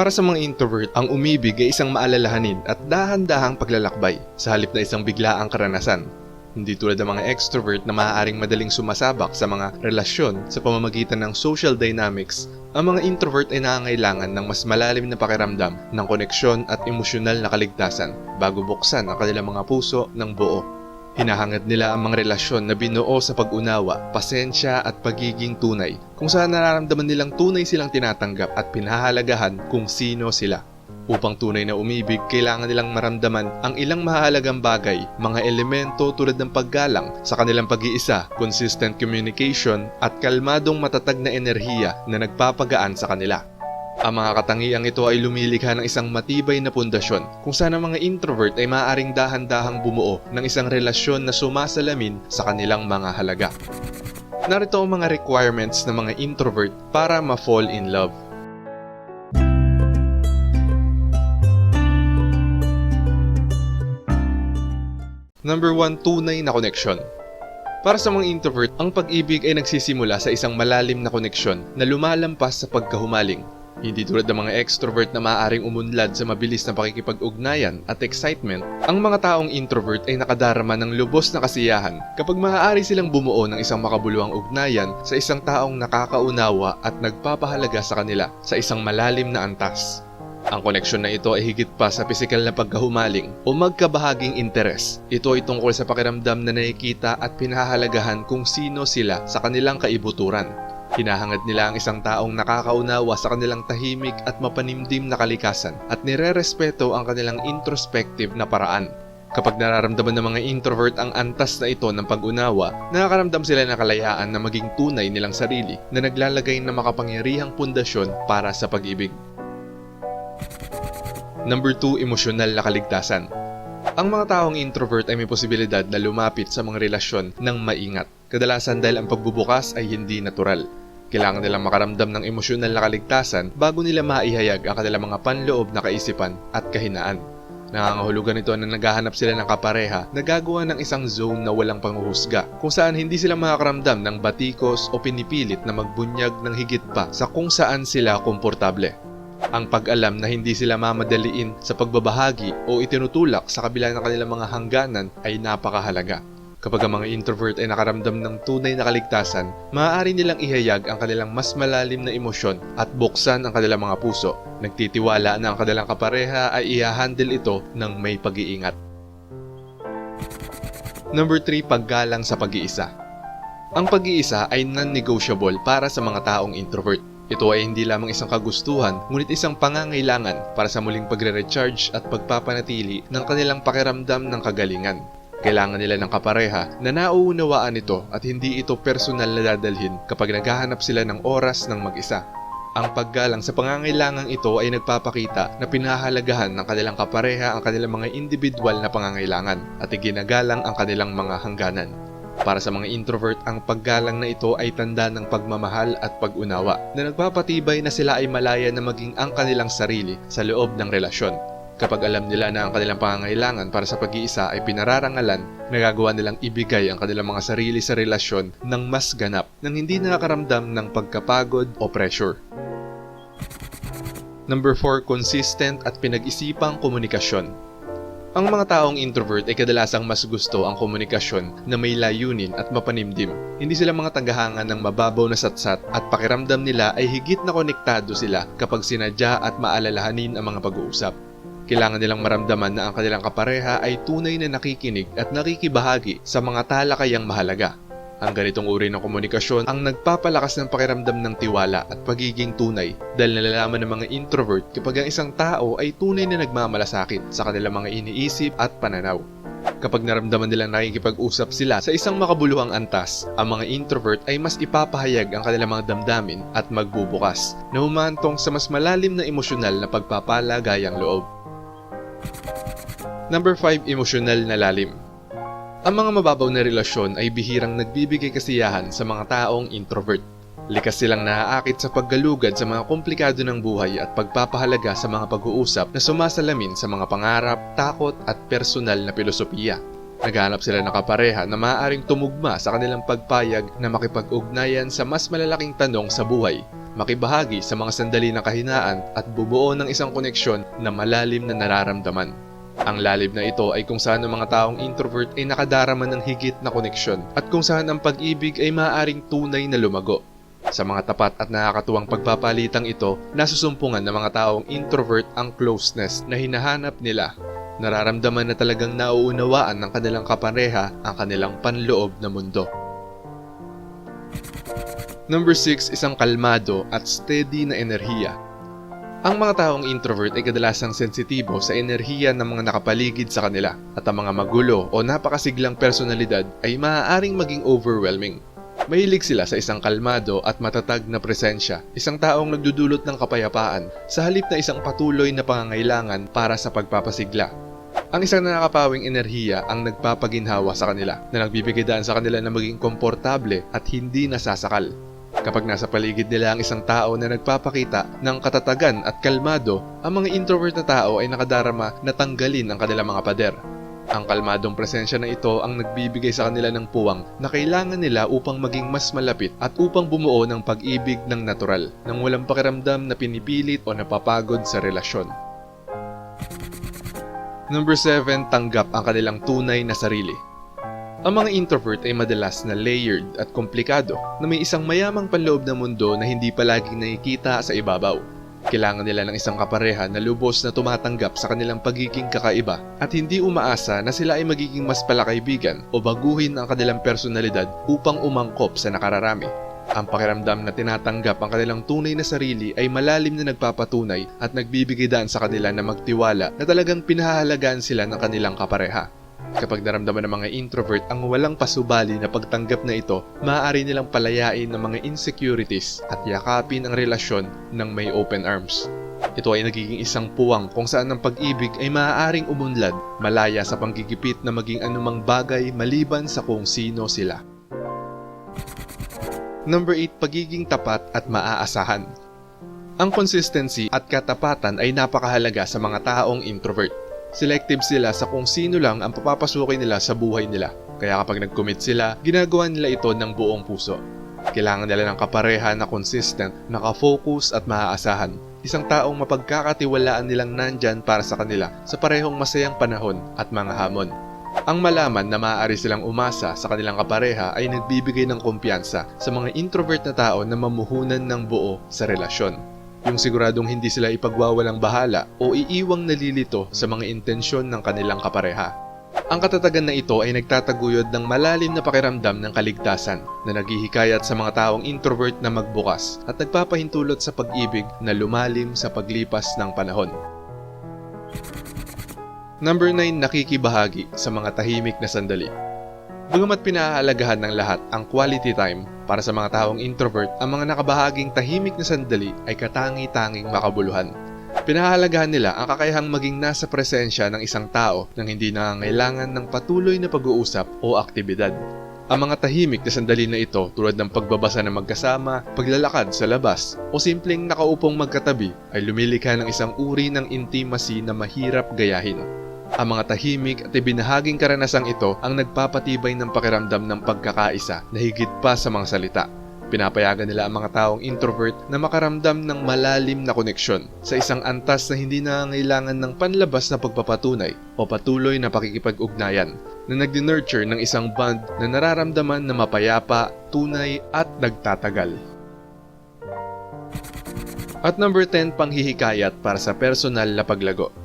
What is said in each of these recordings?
Para sa mga introvert, ang umibig ay isang maalalahanin at dahan-dahang paglalakbay sa halip na isang biglaang karanasan. Hindi tulad ng mga extrovert na maaaring madaling sumasabak sa mga relasyon sa pamamagitan ng social dynamics, ang mga introvert ay nangangailangan ng mas malalim na pakiramdam ng koneksyon at emosyonal na kaligtasan bago buksan ang kanilang mga puso ng buo. Hinahangad nila ang mga relasyon na binuo sa pag-unawa, pasensya at pagiging tunay, kung saan nararamdaman nilang tunay silang tinatanggap at pinahalagahan kung sino sila. Upang tunay na umibig, kailangan nilang maramdaman ang ilang mahalagang bagay, mga elemento tulad ng paggalang sa kanilang pag-iisa, consistent communication at kalmadong matatag na enerhiya na nagpapagaan sa kanila. Ang mga katangiang ito ay lumilikha ng isang matibay na pundasyon kung saan ang mga introvert ay maaaring dahan-dahang bumuo ng isang relasyon na sumasalamin sa kanilang mga halaga. Narito ang mga requirements ng mga introvert para ma-fall in love. Number 1, tunay na koneksyon. Para sa mga introvert, ang pag-ibig ay nagsisimula sa isang malalim na koneksyon na lumalampas sa pagkahumaling. Hindi tulad ng mga extrovert na maaaring umunlad sa mabilis na pakikipag-ugnayan at excitement, ang mga taong introvert ay nakadarama ng lubos na kasiyahan kapag maaari silang bumuo ng isang makabuluhang ugnayan sa isang taong nakakaunawa at nagpapahalaga sa kanila sa isang malalim na antas. Ang koneksyon na ito ay higit pa sa pisikal na pagkahumaling o magkabahaging interes. Ito ay tungkol sa pakiramdam na nakikita at pinahahalagahan kung sino sila sa kanilang kaibuturan. Hinahangad nila ang isang taong nakakaunawa sa kanilang tahimik at mapanimdim na kalikasan at nire-respeto ang kanilang introspective na paraan. Kapag nararamdaman ng mga introvert ang antas na ito ng pag-unawa, nakakaramdam sila ng kalayaan na maging tunay nilang sarili na naglalagay ng makapangyarihang pundasyon para sa pag-ibig. Number 2, emosyonal na kaligtasan. Ang mga taong introvert ay may posibilidad na lumapit sa mga relasyon ng maingat. Kadalasan dahil ang pagbubukas ay hindi natural. Kailangan nilang makaramdam ng emosyonal na kaligtasan bago nila maihayag ang kanilang mga panloob na kaisipan at kahinaan. Nangangahulugan ito na naghahanap sila ng kapareha na gagawa ng isang zone na walang panguhusga kung saan hindi sila makakaramdam ng batikos o pinipilit na magbunyag ng higit pa sa kung saan sila komportable. Ang pag-alam na hindi sila mamadaliin sa pagbabahagi o itinutulak sa kabila ng kanilang mga hangganan ay napakahalaga. Kapag ang mga introvert ay nakaramdam ng tunay na kaligtasan, maaari nilang ihayag ang kanilang mas malalim na emosyon at buksan ang kanilang mga puso. Nagtitiwala na ang kanilang kapareha ay i-handle ito ng may pag-iingat. Number 3, paggalang sa pag-iisa. Ang pag-iisa ay non-negotiable para sa mga taong introvert. Ito ay hindi lamang isang kagustuhan, ngunit isang pangangailangan para sa muling pagre-recharge at pagpapanatili ng kanilang pakiramdam ng kagalingan. Kailangan nila ng kapareha na nauunawaan ito at hindi ito personal na dadalhin kapag naghahanap sila ng oras ng mag-isa. Ang paggalang sa pangangailangang ito ay nagpapakita na pinahalagahan ng kanilang kapareha ang kanilang mga individual na pangangailangan at iginagalang ang kanilang mga hangganan. Para sa mga introvert, ang paggalang na ito ay tanda ng pagmamahal at pag-unawa na nagpapatibay na sila ay malaya na maging ang kanilang sarili sa loob ng relasyon. Kapag alam nila na ang kanilang pangangailangan para sa pag-iisa ay pinararangalan, nagagawa nilang ibigay ang kanilang mga sarili sa relasyon ng mas ganap nang hindi nakakaramdam ng pagkapagod o pressure. Number 4, consistent at pinag-isipang komunikasyon. Ang mga taong introvert ay kadalasang mas gusto ang komunikasyon na may layunin at mapanimdim. Hindi sila mga tagahanga ng mababaw na satsat at pakiramdam nila ay higit na konektado sila kapag sinadya at maalalahanin ang mga pag-uusap. Kailangan nilang maramdaman na ang kanilang kapareha ay tunay na nakikinig at nakikibahagi sa mga talakayang mahalaga. Ang ganitong uri ng komunikasyon ang nagpapalakas ng pakiramdam ng tiwala at pagiging tunay dahil nalalaman ng mga introvert kapag ang isang tao ay tunay na nagmamalasakit sa kanilang mga iniisip at pananaw. Kapag naramdaman nilang nakikipag-usap sila sa isang makabuluhang antas, ang mga introvert ay mas ipapahayag ang kanilang mga damdamin at magbubukas na humantong sa mas malalim na emosyonal na pagpapalagayang loob. Number 5, emosyonal na lalim. Ang mga mababaw na relasyon ay bihirang nagbibigay kasiyahan sa mga taong introvert. Likas silang naaakit sa paggalugad sa mga komplikado ng buhay at pagpapahalaga sa mga pag-uusap na sumasalamin sa mga pangarap, takot at personal na filosofiya. Naghanap sila ng kapareha na maaaring tumugma sa kanilang pagpayag na makipag-ugnayan sa mas malalaking tanong sa buhay, makibahagi sa mga sandali ng kahinaan at bubuo ng isang koneksyon na malalim na nararamdaman. Ang lalib na ito ay kung saan ang mga taong introvert ay nakadarama ng higit na koneksyon at kung saan ang pag-ibig ay maaaring tunay na lumago. Sa mga tapat at nakakatuwang pagpapalitang ito, nasusumpungan ng mga taong introvert ang closeness na hinahanap nila. Nararamdaman na talagang nauunawaan ng kanilang kapareha ang kanilang panloob na mundo. Number 6, isang kalmado at steady na enerhiya. Ang mga taong introvert ay kadalasang sensitibo sa enerhiya ng mga nakapaligid sa kanila at ang mga magulo o napakasiglang personalidad ay maaaring maging overwhelming. Mahilig sila sa isang kalmado at matatag na presensya, isang taong nagdudulot ng kapayapaan sa halip na isang patuloy na pangangailangan para sa pagpapasigla. Ang isang nakakapawing enerhiya ang nagpapaginhawa sa kanila na nagbibigay daan sa kanila na maging komportable at hindi nasasakal. Kapag nasa paligid nila ang isang tao na nagpapakita ng katatagan at kalmado, ang mga introvert na tao ay nakadarama na tanggalin ang kanilang mga pader. Ang kalmadong presensya na ito ang nagbibigay sa kanila ng puwang na kailangan nila upang maging mas malapit at upang bumuo ng pag-ibig ng natural nang walang pakiramdam na pinipilit o napapagod sa relasyon. Number 7, tanggap ang kanilang tunay na sarili. Ang mga introvert ay madalas na layered at komplikado na may isang mayamang panloob na mundo na hindi palaging nakikita sa ibabaw. Kailangan nila ng isang kapareha na lubos na tumatanggap sa kanilang pagiging kakaiba at hindi umaasa na sila ay magiging mas palakaibigan o baguhin ang kanilang personalidad upang umangkop sa nakararami. Ang pakiramdam na tinatanggap ang kanilang tunay na sarili ay malalim na nagpapatunay at nagbibigay daan sa kanila na magtiwala na talagang pinahahalagaan sila ng kanilang kapareha. Kapag naramdaman ng mga introvert ang walang pasubali na pagtanggap na ito, maaari nilang palayain ng mga insecurities at yakapin ang relasyon ng may open arms. Ito ay nagiging isang puwang kung saan ang pag-ibig ay maaaring umunlad, malaya sa panggigipit na maging anumang bagay maliban sa kung sino sila. Number 8, pagiging tapat at maaasahan. Ang consistency at katapatan ay napakahalaga sa mga taong introvert. Selective sila sa kung sino lang ang papapasukin nila sa buhay nila. Kaya kapag nag-commit sila, ginagawa nila ito ng buong puso. Kailangan nila ng kapareha na consistent, nakafocus at maaasahan. Isang taong mapagkakatiwalaan nilang nandyan para sa kanila sa parehong masayang panahon at mga hamon. Ang malaman na maaari silang umasa sa kanilang kapareha ay nagbibigay ng kumpiyansa sa mga introvert na tao na mamuhunan ng buo sa relasyon. Yung siguradong hindi sila ipagwawalang bahala o iiwang nalilito sa mga intensyon ng kanilang kapareha. Ang katatagan na ito ay nagtataguyod ng malalim na pakiramdam ng kaligtasan na naghihikayat sa mga taong introvert na magbukas at nagpapahintulot sa pag-ibig na lumalim sa paglipas ng panahon. Number 9, nakikibahagi sa mga tahimik na sandali. Bagamat pinahahalagahan ng lahat ang quality time para sa mga taong introvert, ang mga nakabahaging tahimik na sandali ay katangi-tanging makabuluhan. Pinahahalagahan nila ang kakayahang maging nasa presensya ng isang tao nang hindi nangangailangan ng patuloy na pag-uusap o aktibidad. Ang mga tahimik na sandali na ito tulad ng pagbabasa ng magkasama, paglalakad sa labas, o simpleng nakaupong magkatabi ay lumilikha ng isang uri ng intimacy na mahirap gayahin. Ang mga tahimik at ibinahaging karanasang ito ang nagpapatibay ng pakiramdam ng pagkakaisa na higit pa sa mga salita. Pinapayagan nila ang mga taong introvert na makaramdam ng malalim na koneksyon sa isang antas na hindi nangangailangan ng panlabas na pagpapatunay o patuloy na pakikipag-ugnayan na nagdi-nurture ng isang bond na nararamdaman na mapayapa, tunay at nagtatagal. At number 10, panghihikayat para sa personal na paglago.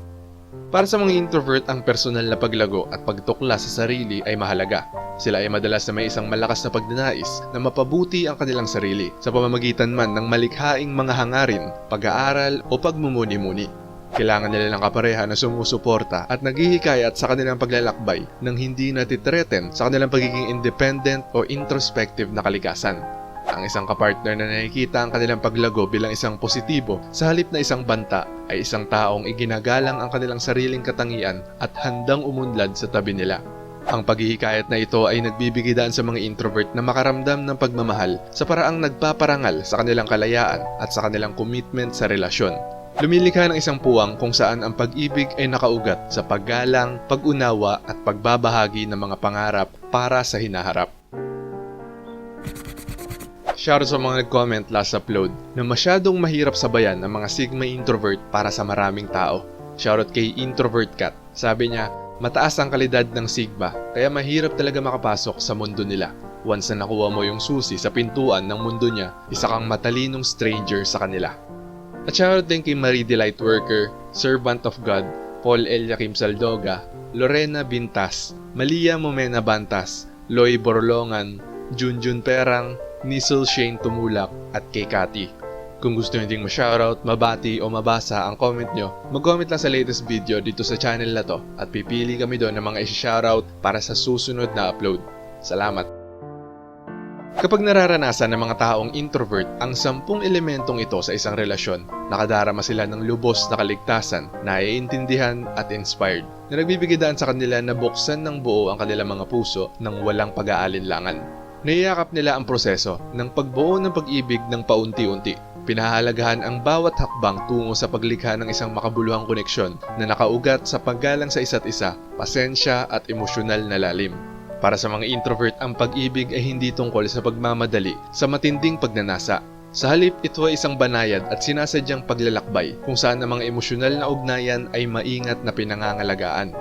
Para sa mga introvert, ang personal na paglago at pagtukla sa sarili ay mahalaga. Sila ay madalas na may isang malakas na pagdanais na mapabuti ang kanilang sarili sa pamamagitan man ng malikhaing mga hangarin, pag-aaral o pagmumuni-muni. Kailangan nila ng kapareha na sumusuporta at naghihikayat sa kanilang paglalakbay nang hindi natitreten sa kanilang pagiging independent o introspective na kalikasan. Ang isang kapartner na nakikita ang kanilang paglago bilang isang positibo sa halip na isang banta ay isang taong iginagalang ang kanilang sariling katangian at handang umunlad sa tabi nila. Ang paghihikayat na ito ay nagbibigay daan sa mga introvert na makaramdam ng pagmamahal sa paraang nagpaparangal sa kanilang kalayaan at sa kanilang commitment sa relasyon. Lumilikha ng isang puwang kung saan ang pag-ibig ay nakaugat sa paggalang, pag-unawa at pagbabahagi ng mga pangarap para sa hinaharap. Shoutout sa mga nag-comment last upload na masyadong mahirap sabayan ang mga Sigma introvert para sa maraming tao. Shoutout kay Introvert Cat. Sabi niya, mataas ang kalidad ng Sigma kaya mahirap talaga makapasok sa mundo nila. Once na nakuha mo yung susi sa pintuan ng mundo niya, isa kang matalinong stranger sa kanila. At shoutout din kay Marie Delight Worker, Servant of God, Paul Eliakim Saldoga, Lorena Bintas, Malia Momena Bantas, Loy Borlongan, Junjun Perang, Nisel Shane Tumulak, at kay Cathy. Kung gusto nyo ding ma-shoutout, mabati o mabasa ang comment nyo, mag-comment lang sa latest video dito sa channel na to at pipili kami doon ng mga isi-shoutout para sa susunod na upload. Salamat! Kapag nararanasan ng mga taong introvert ang sampung elementong ito sa isang relasyon, nakadarama sila ng lubos na kaligtasan, naiintindihan at inspired, na nagbibigay daan sa kanila na buksan ng buo ang kanilang mga puso ng walang pag-aalinlangan. Naiyakap nila ang proseso ng pagbuo ng pag-ibig ng paunti-unti. Pinahalagahan ang bawat hakbang tungo sa paglikha ng isang makabuluhang koneksyon na nakaugat sa paggalang sa isa't isa, pasensya at emosyonal na lalim. Para sa mga introvert, ang pag-ibig ay hindi tungkol sa pagmamadali, sa matinding pagnanasa. Sa halip, ito ay isang banayad at sinasadyang paglalakbay kung saan ang mga emosyonal na ugnayan ay maingat na pinangangalagaan.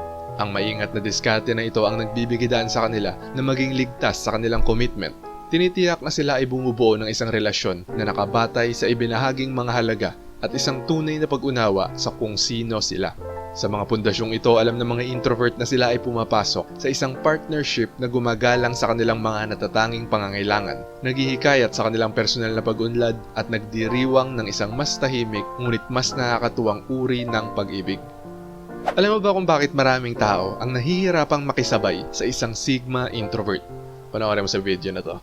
Ang maingat na diskarte na ito ang nagbibigay daan sa kanila na maging ligtas sa kanilang commitment. Tinitiyak na sila ay bumubuo ng isang relasyon na nakabatay sa ibinahaging mga halaga at isang tunay na pag-unawa sa kung sino sila. Sa mga pundasyong ito, alam ng mga introvert na sila ay pumapasok sa isang partnership na gumagalang sa kanilang mga natatanging pangangailangan, naghihikayat sa kanilang personal na pag-unlad at nagdiriwang ng isang mas tahimik ngunit mas nakakatuwang uri ng pag-ibig. Alam mo ba kung bakit maraming tao ang nahihirapang makisabay sa isang Sigma introvert? Panoorin mo sa video na to.